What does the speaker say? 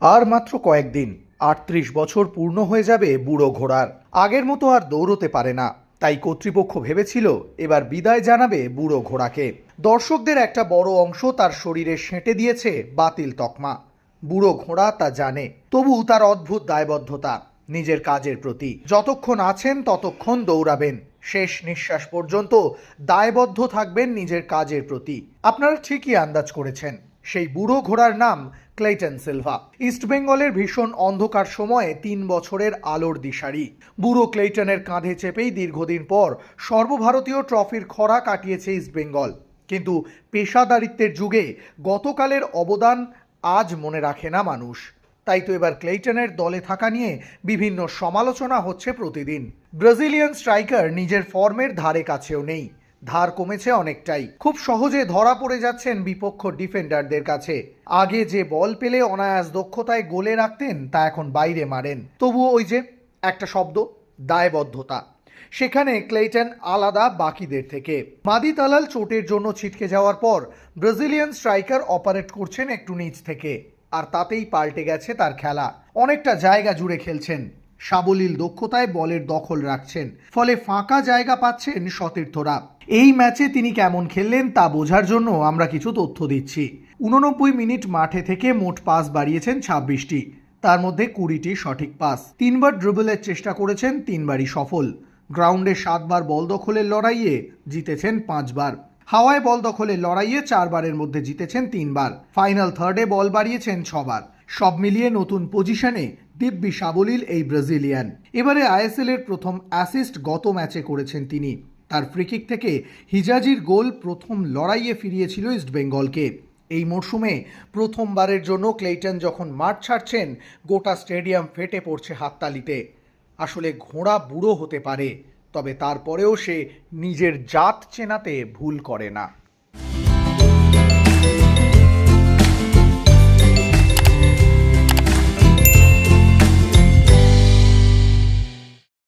আর মাত্র কয়েকদিন, আটত্রিশ বছর পূর্ণ হয়ে যাবে বুড়ো ঘোড়ার। আগের মতো আর দৌড়তে পারে না। তাই কর্তৃপক্ষ ভেবেছিল এবার বিদায় জানাবে বুড়ো ঘোড়াকে। দর্শকদের একটা বড় অংশ তার শরীরে সেঁটে দিয়েছে বাতিল তকমা। বুড়ো ঘোড়া তা জানে, তবু তার অদ্ভুত দায়বদ্ধতা, নিজের কাজের প্রতি। যতক্ষণ আছেন, ততক্ষণ দৌড়াবেন। শেষ নিঃশ্বাস পর্যন্ত দায়বদ্ধ থাকবেন নিজের কাজের প্রতি। আপনারা ঠিকই আন্দাজ করেছেন। সেই বুড়ো ঘোড়ার নাম ক্লেটন সিলভা। ইস্টবেঙ্গলের ভীষণ অন্ধকার সময়ে তিন বছরের আলোর দিশারি। বুড়ো ক্লেটনের কাঁধে চেপেই দীর্ঘদিন পর সর্বভারতীয় ট্রফির খরা কাটিয়েছে ইস্টবেঙ্গল কিন্তু পেশাদারিত্বের যুগে গতকালের অবদান আজ মনে রাখে না মানুষ। তাই তো এবার ক্লেটনের দলে থাকা নিয়ে বিভিন্ন সমালোচনা হচ্ছে প্রতিদিন। ব্রাজিলিয়ান স্ট্রাইকার নিজের ফর্মের ধারে কাছেও নেই। ধার কমেছে অনেকটাই। খুব সহজে ধরা পড়ে যাচ্ছেন বিপক্ষ ডিফেন্ডারদের কাছে। আগে যে বল পেলে অনায়াস দক্ষতায় গোলে রাখতেন, তা এখন বাইরে মারেন। তবুও ওই যে একটা শব্দ, দায়বদ্ধতা। সেখানে ক্লেটন আলাদা বাকিদের থেকে। মাদি তালাল চোটের জন্য ছিটকে যাওয়ার পর ব্রাজিলিয়ান স্ট্রাইকার অপারেট করছেন একটু নিচ থেকে। আর তাতেই পাল্টে গেছে তার খেলা। অনেকটা জায়গা জুড়ে খেলছেন। সাবলীল দক্ষতায় বলের দখল রাখছেন, ফলে ফাঁকা জায়গা পাচ্ছেন সতীর্থরা। এই ম্যাচে তিনি কেমন খেললেন তা বোঝার জন্য আমরা কিছু তথ্য দিচ্ছি। উননব্বই মিনিট মাঠে থেকে মোট পাস বাড়িয়েছেন ছাব্বিশটি, তার মধ্যে কুড়িটি সঠিক পাস। তিনবার ড্রিবলের চেষ্টা করেছেন, তিনবারই সফল। গ্রাউন্ডে সাতবার বল দখলের লড়াইয়ে জিতেছেন পাঁচবার। হাওয়ায় বল দখলের লড়াইয়ে চারবারের মধ্যে জিতেছেন তিনবার। ফাইনাল থার্ডে বল বাড়িয়েছেন ছবার। সব মিলিয়ে নতুন পজিশনে দিব্যি সাবলীল এই ব্রাজিলিয়ান। এবারে আইএসএল এর প্রথম অ্যাসিস্ট গত ম্যাচে করেছেন তিনি। তার ফ্রিকিক থেকে হিজাজির গোল প্রথম লড়াইয়ে ফিরিয়েছিল ইস্টবেঙ্গলকে এই মরশুমে প্রথমবারের জন্য ক্লেইটন যখন মাঠ ছাড়ছেন, গোটা স্টেডিয়াম ফেটে পড়ছে হাততালিতে। আসলে ঘোড়া বুড়ো হতে পারে, তবে তারপরেও সে নিজের জাত চেনাতে ভুল করে না।